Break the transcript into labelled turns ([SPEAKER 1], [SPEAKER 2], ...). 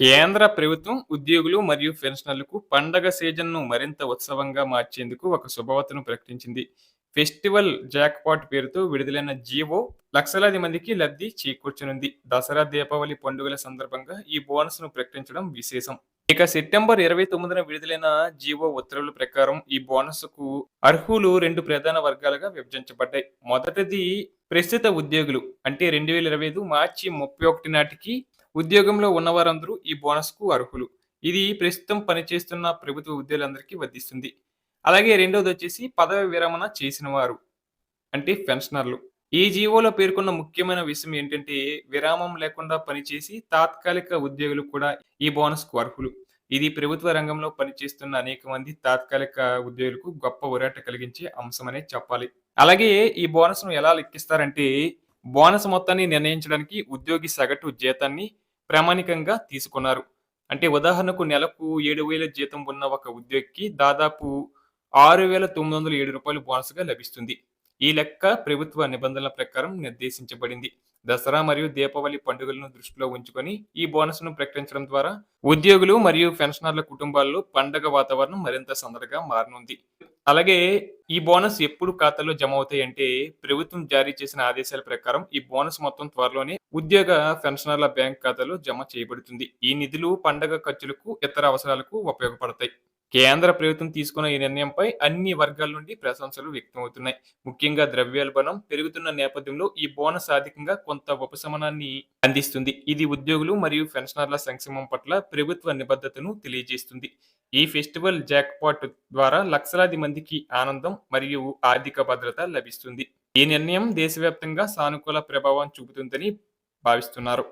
[SPEAKER 1] కేంద్ర ప్రభుత్వం ఉద్యోగులు మరియు పెన్షనర్లకు పండగ సీజన్ను మరింత ఉత్సవంగా మార్చేందుకు ఒక శుభవార్తను ప్రకటించింది. ఫెస్టివల్ జాక్పాట్ పేరుతో విడుదలైన జీవో లక్షలాది మందికి లబ్ధి చేకూర్చనుంది. దసరా దీపావళి పండుగల సందర్భంగా ఈ బోనస్ను ప్రకటించడం విశేషం. ఇక సెప్టెంబర్ ఇరవై తొమ్మిదిన విడుదలైన జీవో ఉత్తర్వుల ప్రకారం ఈ బోనస్కు అర్హులు రెండు ప్రధాన వర్గాలుగా విభజించబడ్డాయి. మొదటిది ప్రస్తుత ఉద్యోగులు అంటే రెండు వేల ఇరవై ఐదు మార్చి ముప్పై ఒకటి నాటికి ఉద్యోగంలో ఉన్నవారందరూ ఈ బోనస్కు అర్హులు. ఇది ప్రస్తుతం పనిచేస్తున్న ప్రభుత్వ ఉద్యోగులందరికీ వర్తిస్తుంది. అలాగే రెండోది వచ్చేసి పదవి విరమణ చేసిన వారు అంటే పెన్షనర్లు. ఈ జీవోలో పేర్కొన్న ముఖ్యమైన విషయం ఏంటంటే విరామం లేకుండా పనిచేసి తాత్కాలిక ఉద్యోగులు కూడా ఈ బోనస్కు అర్హులు. ఇది ప్రభుత్వ రంగంలో పనిచేస్తున్న అనేక మంది తాత్కాలిక ఉద్యోగులకు గొప్ప ఊరట కలిగించే అంశమనే చెప్పాలి. అలాగే ఈ బోనస్ను ఎలా లెక్కిస్తారంటే బోనస్ మొత్తాన్ని నిర్ణయించడానికి ఉద్యోగి సగటు జీతాన్ని ప్రామాణికంగా తీసుకున్నారు. అంటే ఉదాహరణకు నెలకు ఏడు వేల జీతం ఉన్న ఒక ఉద్యోగికి దాదాపు ఆరు వేల తొమ్మిది వందల ఏడు రూపాయలు బోనస్గా లభిస్తుంది. ఈ లెక్క ప్రభుత్వ నిబంధనల ప్రకారం నిర్దేశించబడింది. దసరా మరియు దీపావళి పండుగలను దృష్టిలో ఉంచుకొని ఈ బోనస్ను ప్రకటించడం ద్వారా ఉద్యోగులు మరియు పెన్షనర్ల కుటుంబాల్లో పండగ వాతావరణం మరింత సందడిగా మారనుంది. అలాగే ఈ బోనస్ ఎప్పుడు ఖాతాలో జమ అవుతాయి అంటే ప్రభుత్వం జారీ చేసిన ఆదేశాల ప్రకారం ఈ బోనస్ మొత్తం త్వరలోనే ఉద్యోగ పెన్షనర్ల బ్యాంక్ ఖాతాలో జమ చేయబడుతుంది. ఈ నిధులు పండగ ఖర్చులకు ఇతర అవసరాలకు ఉపయోగపడతాయి. కేంద్ర ప్రభుత్వం తీసుకున్న ఈ నిర్ణయంపై అన్ని వర్గాల నుండి ప్రశంసలు వ్యక్తమవుతున్నాయి. ముఖ్యంగా ద్రవ్యోల్బణం పెరుగుతున్న నేపథ్యంలో ఈ బోనస్ అధికంగా కొంత ఉపశమనాన్ని అందిస్తుంది. ఇది ఉద్యోగులు మరియు పెన్షనర్ల సంక్షేమం పట్ల ప్రభుత్వ నిబద్ధతను తెలియజేస్తుంది. ఈ ఫెస్టివల్ జాక్పాట్ ద్వారా లక్షలాది మందికి ఆనందం మరియు ఆర్థిక భద్రత లభిస్తుంది. ఈ నిర్ణయం దేశవ్యాప్తంగా సానుకూల ప్రభావం చూపుతుందని భావిస్తున్నారు.